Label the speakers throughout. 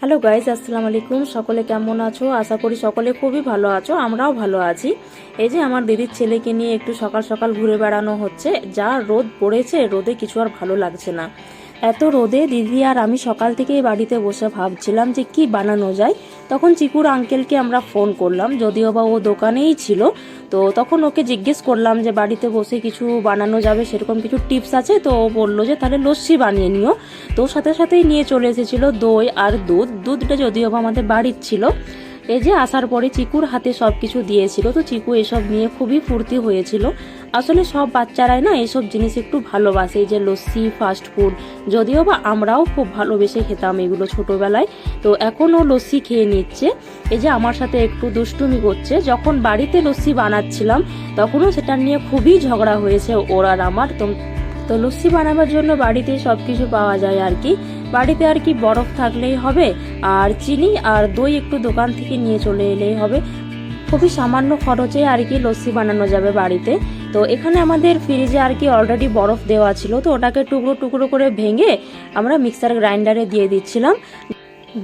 Speaker 1: Hello guys আসসালামু আলাইকুম। সকলে কেমন আছো? আশা করি সকলে খুবই ভালো আছো, আমরাও ভালো আছি। এই যে আমার দিদির ছেলেকে নিয়ে একটু সকাল সকাল ঘুরে বেড়ানো হচ্ছে, যা রোদ পড়েছে, রোদে কিছু আর ভালো লাগছে না। এত রোদে দিদি আর আমি সকাল থেকেই বাড়িতে বসে ভাবছিলাম যে কি বানানো যায়। তখন চিকুর আঙ্কেলকে আমরা ফোন করলাম, যদিও বা ও দোকানেই ছিল। তো তখন ওকে জিজ্ঞেস করলাম যে বাড়িতে বসে কিছু বানানো যাবে, সেরকম কিছু টিপস আছে? তো ও বলল যে তাহলে লস্যি বানিয়ে নিও। তো সাথে সাথেই নিয়ে চলে এসেছিল দই আর দুধ। দুধটা যদিও বা আমাদের বাড়ির ছিল। এই যে আসার পরে চিকুর হাতে সব কিছু দিয়েছিল, তো চিকু এসব নিয়ে খুবই ফুর্তি হয়েছিল। আসলে সব বাচ্চারাই না এসব জিনিস একটু ভালোবাসে যে লস্যি ফাস্ট ফুড যদিও বা আমরাও খুব ভালোবেসে খেতাম এগুলো ছোটোবেলায়। তো এখনও লস্যি খেয়ে নিচ্ছে। এই যে আমার সাথে একটু দুষ্টুমি করছে, যখন বাড়িতে লস্যি বানাচ্ছিলাম, তখনও সেটা নিয়ে খুবই ঝগড়া হয়েছে ওর আর আমার। তো লস্যি বানাবার জন্য বাড়িতে সব কিছু পাওয়া যায় আর কি। বাড়িতে আর কি বরফ থাকলেই হবে, আর চিনি আর দই একটু দোকান থেকে নিয়ে চলে এলেই হবে। খুবই সামান্য খরচে আর কি লস্যি বানানো যাবে বাড়িতে। তো এখানে আমাদের ফ্রিজে আর কি অলরেডি বরফ দেওয়া ছিল, তো ওটাকে টুকরো টুকরো করে ভেঙে আমরা মিক্সার গ্রাইন্ডারে দিয়ে দিচ্ছিলাম।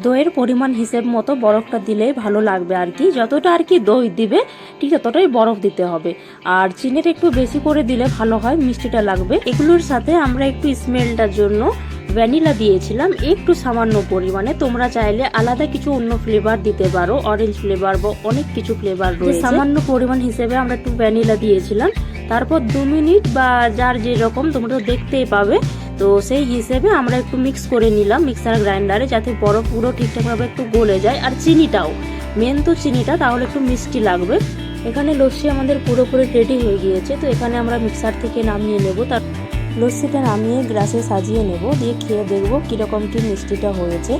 Speaker 1: দইয়ের পরিমাণ হিসেব মতো বরফটা দিলেই ভালো লাগবে আর কি। যতটা আর কি দই দিবে, ঠিক ততটাই বরফ দিতে হবে। আর চিনির একটু বেশি করে দিলে ভালো হয়, মিষ্টিটা লাগবে। এগুলোর সাথে আমরা একটু স্মেলটার জন্য ভ্যানিলা দিয়েছিলাম একটু সামান্য পরিমাণে। তোমরা চাইলে আলাদা কিছু অন্য ফ্লেভার দিতে পারো অরেঞ্জ ফ্লেভার বা অনেক কিছু ফ্লেভার রয়েছে। সামান্য পরিমাণ হিসেবে আমরা একটু ভ্যানিলা দিয়েছিলাম তারপর দু মিনিট বা যার যেরকম তোমরা তো দেখতেই পাবে তো সেই হিসেবে আমরা একটু মিক্স করে নিলাম মিক্সার গ্রাইন্ডারে যাতে বরফ পুরো ঠিকঠাকভাবে একটু গলে যায়। আর চিনিটাও মেন তো চিনিটা তাহলে একটু মিষ্টি লাগবে। এখানে লস্যি আমাদের পুরোপুরি রেডি হয়ে গিয়েছে তো এখানে আমরা মিক্সার থেকে নামিয়ে নেব। তার লস্যিটা নামিয়ে গ্লাসে সাজিয়ে নেব, দিয়ে খেয়ে দেখব কীরকম কী মিষ্টিটা হয়েছে।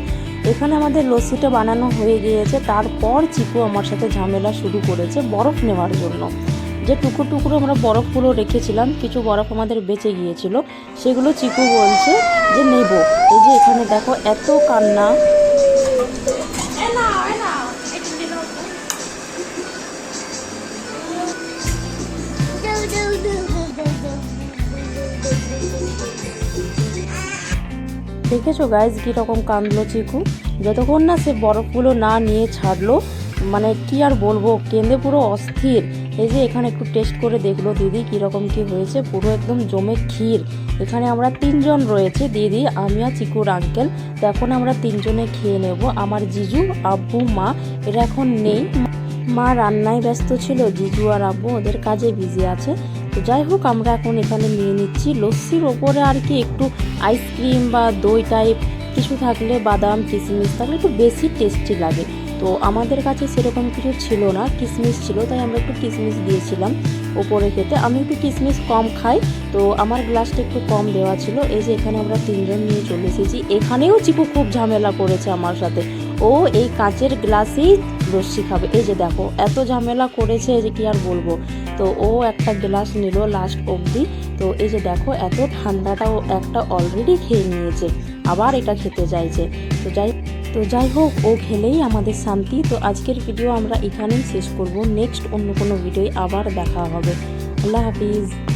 Speaker 1: এখানে আমাদের লস্যিটা বানানো হয়ে গিয়েছে, তারপর চিকু আমার সাথে ঝামেলা শুরু করেছে বরফ নেওয়ার জন্য। যে টুকরো টুকরো আমরা বরফগুলো রেখেছিলাম, কিছু বরফ আমাদের বেঁচে গিয়েছিল, সেগুলো চিকু বলছে যে নেব। এই যে এখানে দেখো এত কান্না। দেখেছ গাইজ কীরকম কাঁদলো চিকু? যতক্ষণ না সে বরফগুলো না নিয়ে ছাড়লো মানে কি আর বলব, কেঁদে পুরো অস্থির। এই যে এখানে একটু টেস্ট করে দেখল দিদি কীরকম কি হয়েছে, পুরো একদম জমে ক্ষীর। এখানে আমরা তিনজন রয়েছে দিদি, আমি আর চিকুর আঙ্কেল তো এখন আমরা তিনজনে খেয়ে নেব। আমার জিজু, আব্বু, মা, এরা এখন নেই। মা রান্নায় ব্যস্ত ছিল, জিজু আর আব্বু ওদের কাজে বিজি আছে। তো যাই হোক, আমরা এখন এখানে নিয়ে নিচ্ছি। লস্যির ওপরে আর কি একটু আইসক্রিম বা দই টাইপ কিছু থাকলে, বাদাম কিশমিশ থাকলে একটু বেশি টেস্টি লাগে। তো আমাদের কাছে সেরকম কিছু ছিল না কিশমিশ ছিল, তাই আমরা একটু কিশমিশ দিয়েছিলাম ওপরে খেতে। আমি একটু কিশমিশ কম খাই, তো আমার গ্লাসটা একটু কম দেওয়া ছিল। এই যে এখানে আমরা তিনজন নিয়ে চলে এসেছি। এখানেও চিকু খুব ঝামেলা করেছে আমার সাথে। ও এই কাঁচের গ্লাসেই লস্যি খাবে। এই যে দেখো, এত ঝামেলা করেছে যে কি আর বলব? তো ও একটা গ্লাস নিল লাস্ট অবধি। তো এই যে দেখো, এত ঠান্ডাটাও একটা অলরেডি খেয়ে নিয়েছে, আবার এটা খেতে চাইছে। তো যাই তো যাই হোক, ও খেলেই আমাদের শান্তি। তো আজকের ভিডিও আমরা এখানেই শেষ করব। নেক্সট অন্য কোনো ভিডিও আবার দেখা হবে। আল্লাহ হাফিজ।